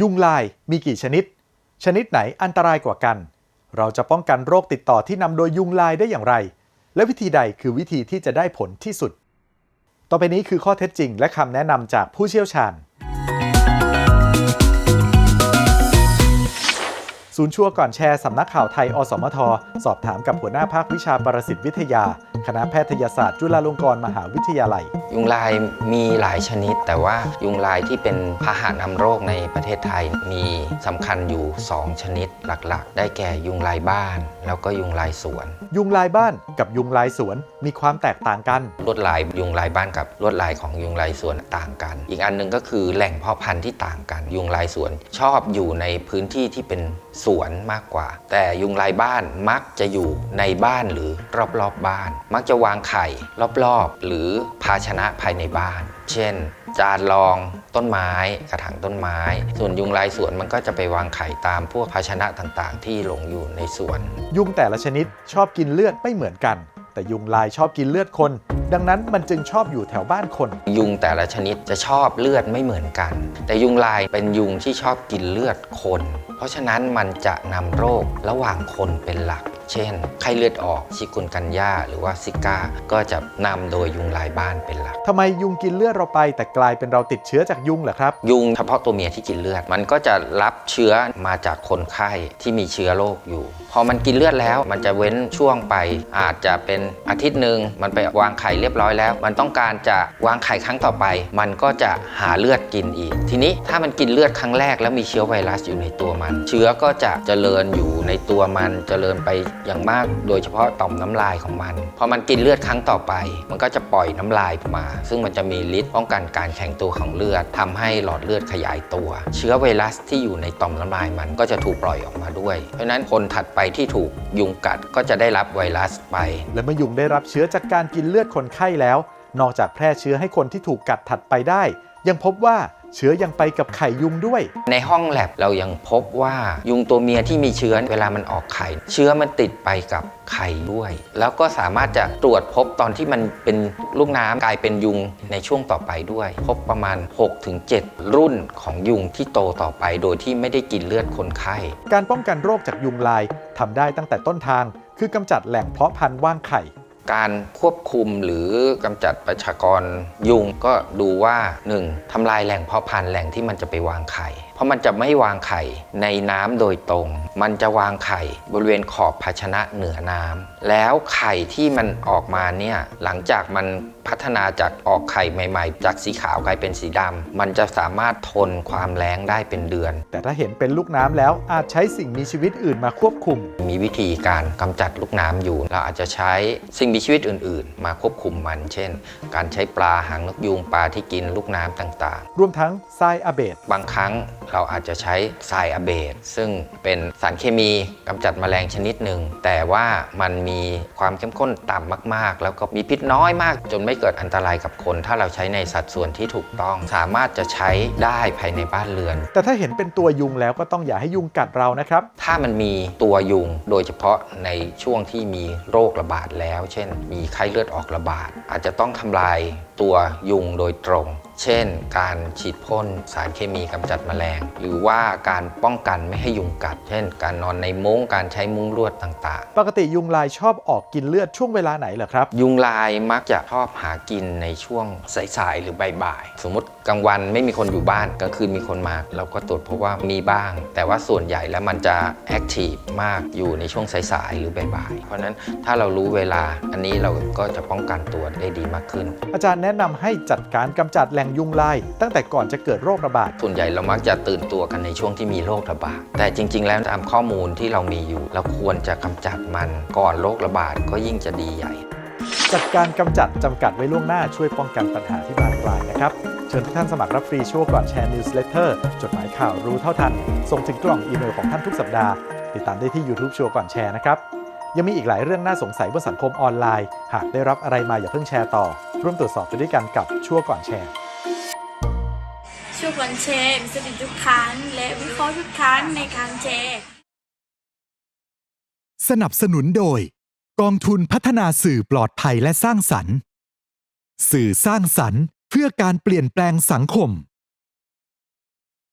ยุงลายมีกี่ชนิด ชนิดไหนอันตรายกว่ากัน เราจะป้องกันโรคติดต่อที่นำโดยยุงลายได้อย่างไร และวิธีใดคือวิธีที่จะได้ผลที่สุด ต่อไปนี้คือข้อเท็จจริงและคำแนะนำจากผู้เชี่ยวชาญ ศูนย์ชัวร์ก่อนแชร์สำนักข่าวไทย อสมท สอบถามกับหัวหน้าภาควิชาปรสิตวิทยา คณะแพทยศาสตร์จุฬาลงกรณ์มหาวิทยาลัย ยุงลายมีหลายชนิด แต่ว่ายุงลายที่เป็นพาหะนำโรคในประเทศไทยมีสำคัญอยู่ 2 ชนิดหลักๆ ได้แก่ยุงลายบ้าน แล้วก็ยุงลายสวน ยุงลายบ้านกับยุงลายสวนมีความแตกต่างกัน ลวดลายยุงลายบ้านกับลวดลายของยุงลายสวนต่างกัน อีกอันหนึงก็คือแหล่งเพาะพันธุ์ที่ต่างกัน ยุงลายสวนชอบอยู่ในพื้นที่ที่เป็นสสวนมากกว่า แต่ยุงลายบ้านมักจะอยู่ในบ้านหรือรอบๆบ้าน มักจะวางไข่รอบๆ หรือภาชนะภายในบ้าน เช่น จานรองต้นไม้กระถางต้นไม้ ส่วนยุงลายสวนมันก็จะไปวางไข่ตามพวกภาชนะต่างๆ ที่หลงอยู่ในสวน ยุงแต่ละชนิดชอบกินเลือดไม่เหมือนกัน แต่ยุงลายชอบกินเลือดคน ดังนั้นมันจึงชอบอยู่แถวบ้านคน ยุงแต่ละชนิดจะชอบเลือดไม่เหมือนกัน แต่ยุงลายเป็นยุงที่ชอบกินเลือดคน เพราะฉะนั้นมันจะนำโรคระหว่างคนเป็นหลัก เช่น ไข้เลือดออกชิกุนกันยาหรือว่าซิก้า ก็จะนำโดยยุงลายบ้านเป็นหลักทำไมยุงกินเลือดเราไป แต่กลายเป็นเราติดเชื้อจากยุงเหรอครับ ยุงเฉพาะตัวเมียที่กินเลือด มันก็จะรับเชื้อมาจากคนไข้ที่มีเชื้อโรคอยู่ พอมันกินเลือดแล้ว มันจะเว้นช่วงไปอาจจะเป็นอาทิตย์หนึ่งมันไปวางไข่เรียบร้อยแล้ว มันต้องการจะวางไข่ครั้งต่อไป มันก็จะหาเลือดกินอีก ทีนี้ถ้ามันกินเลือดครั้งแรกแล้วมีเชื้อไวรัสอยู่ในตัวมัน เชื้อก็จะเจริญอยู่ในตัวมันเจริญไปอย่างมากโดยเฉพาะต่อมน้ำลายของมัน พอมันกินเลือดครั้งต่อไป มันก็จะปล่อยน้ำลายออกมา ซึ่งมันจะมีฤทธิ์ป้องกันการแข็งตัวของเลือดทำให้หลอดเลือดขยายตัว เชื้อไวรัสที่อยู่ในต่อมน้ำลายมันก็จะถูกปล่อยออกมาด้วย เพราะฉะนั้นคนถัดไปที่ถูกยุงกัดก็จะได้รับไวรัสไป และเมื่อยุงได้รับเชื้อจากการกินเลือดคนไข้แล้ว นอกจากแพร่เชื้อให้คนที่ถูกกัดถัดไปได้ ยังพบว่าเชื้อยังไปกับไข่ยุงด้วย ในห้องแลบเรายังพบว่ายุงตัวเมียที่มีเชื้อเวลามันออกไข่ เชื้อมันติดไปกับไข่ด้วย แล้วก็สามารถจะตรวจพบตอนที่มันเป็นลูกน้ำกลายเป็นยุงในช่วงต่อไปด้วย พบประมาณ 6-7 รุ่นของยุงที่โตต่อไปโดยที่ไม่ได้กินเลือดคนไข้ การป้องกันโรคจากยุงลายทำได้ตั้งแต่ต้นทาง คือกำจัดแหล่งเพาะพันธุ์ว่างไข่ การควบคุมหรือกำจัดประชากรยุงก็ดูว่า 1. ทำลายแหล่งเพาะพันธุ์แหล่งที่มันจะไปวางไข่เพราะมันจะไม่วางไข่ในน้ำโดยตรง มันจะวางไข่บริเวณขอบภาชนะเหนือน้ำแล้วไข่ที่มันออกมาเนี่ยหลังจากมันพัฒนาจากออกไข่ใหม่ ๆ จากสีขาวกลายเป็นสีดำมันจะสามารถทนความแล้งได้เป็นเดือน แต่ถ้าเห็นเป็นลูกน้ำแล้วอาจใช้สิ่งมีชีวิตอื่นมาควบคุม มีวิธีการกำจัดลูกน้ำอยู่ เราอาจจะใช้สิ่งมีชีวิตอื่น ๆ มาควบคุมมัน เช่น การใช้ปลาหางนกยูงปลาที่กินลูกน้ำต่างรวมทั้งทรายอะเบดๆบางครั้งเราอาจจะใช้ทรายอะเบดซึ่งเป็นสารเคมีกำจัดแมลงชนิดหนึ่ง แต่ว่ามันมีความเข้มข้นต่ำมาก ๆ แล้วก็มีพิษน้อยมาก จนไม่เกิดอันตรายกับคน ถ้าเราใช้ในสัดส่วนที่ถูกต้อง สามารถจะใช้ได้ภายในบ้านเรือน แต่ถ้าเห็นเป็นตัวยุงแล้วก็ต้องอย่าให้ยุงกัดเรานะครับ ถ้ามันมีตัวยุงโดยเฉพาะในช่วงที่มีโรคระบาดแล้ว เช่น มีไข้เลือดออกระบาดอาจจะต้องทำลายตัวยุงโดยตรง เช่น การฉีดพ่นสารเคมีกำจัดแมลง หรือว่าการป้องกันไม่ให้ยุงกัด เช่น การนอนในมุ้งการใช้มุ้งลวดต่าง ปกติยุงลายชอบออกกินเลือดช่วงเวลาไหนเหรอครับ ๆ ยุงลายมักจะชอบหากินในช่วงสายๆหรือบ่ายๆสมมติกลางวันไม่มีคนอยู่บ้านกลางคืนมีคนมาเราก็ตรวจพบว่ามีบ้าง แต่ว่าส่วนใหญ่แล้วมันจะแอคทีฟมากอยู่ในช่วงสายๆหรือบ่ายๆเพราะฉะนั้นถ้าเรารู้เวลาอันนี้เราก็จะป้องกันตัวได้ดีมากขึ้น อาจารย์แนะนำให้จัดการกำจัดแหล่งยุงลาย ตั้งแต่ก่อนจะเกิดโรคระบาด ส่วนใหญ่เรามักจะตื่นตัวกันในช่วงที่มีโรคระบาด แต่จริง ๆ แล้วตามข้อมูลที่เรามีอยู่ เราควรจะกำจัดมันก่อนโรคระบาดก็ยิ่งจะดีใหญ่ จัดการกำจัดจำกัดไว้ล่วงหน้าช่วยป้องกันปัญหาที่บานปลายนะครับ เชิญทุกท่านสมัครรับฟรีชั่วก่อนแชร์นิวส์เลเตอร์จดหมายข่าวรู้เท่าทัน ส่งถึงกล่องอีเมลของท่านทุกสัปดาห์ ติดตามได้ที่ YouTube ชัวร์ก่อนแชร์นะครับ ยังมีอีกหลายเรื่องน่าสงสัยบนสังคมออนไลน์ หากได้รับอะไรมาอย่าเพิ่งแชร์ต่อ ร่วมตรวจสอบไปด้วยกันกับชั่วก่อนแชร์ช่วยกันแชร์มีสติทุกครั้งและวิเคราะห์ทุกครั้งในการแชร์ สนับสนุนโดย กองทุนพัฒนาสื่อปลอดภัยและสร้างสรรค์ สื่อสร้างสรรค์ เพื่อการเปลี่ยนแปลงสังคม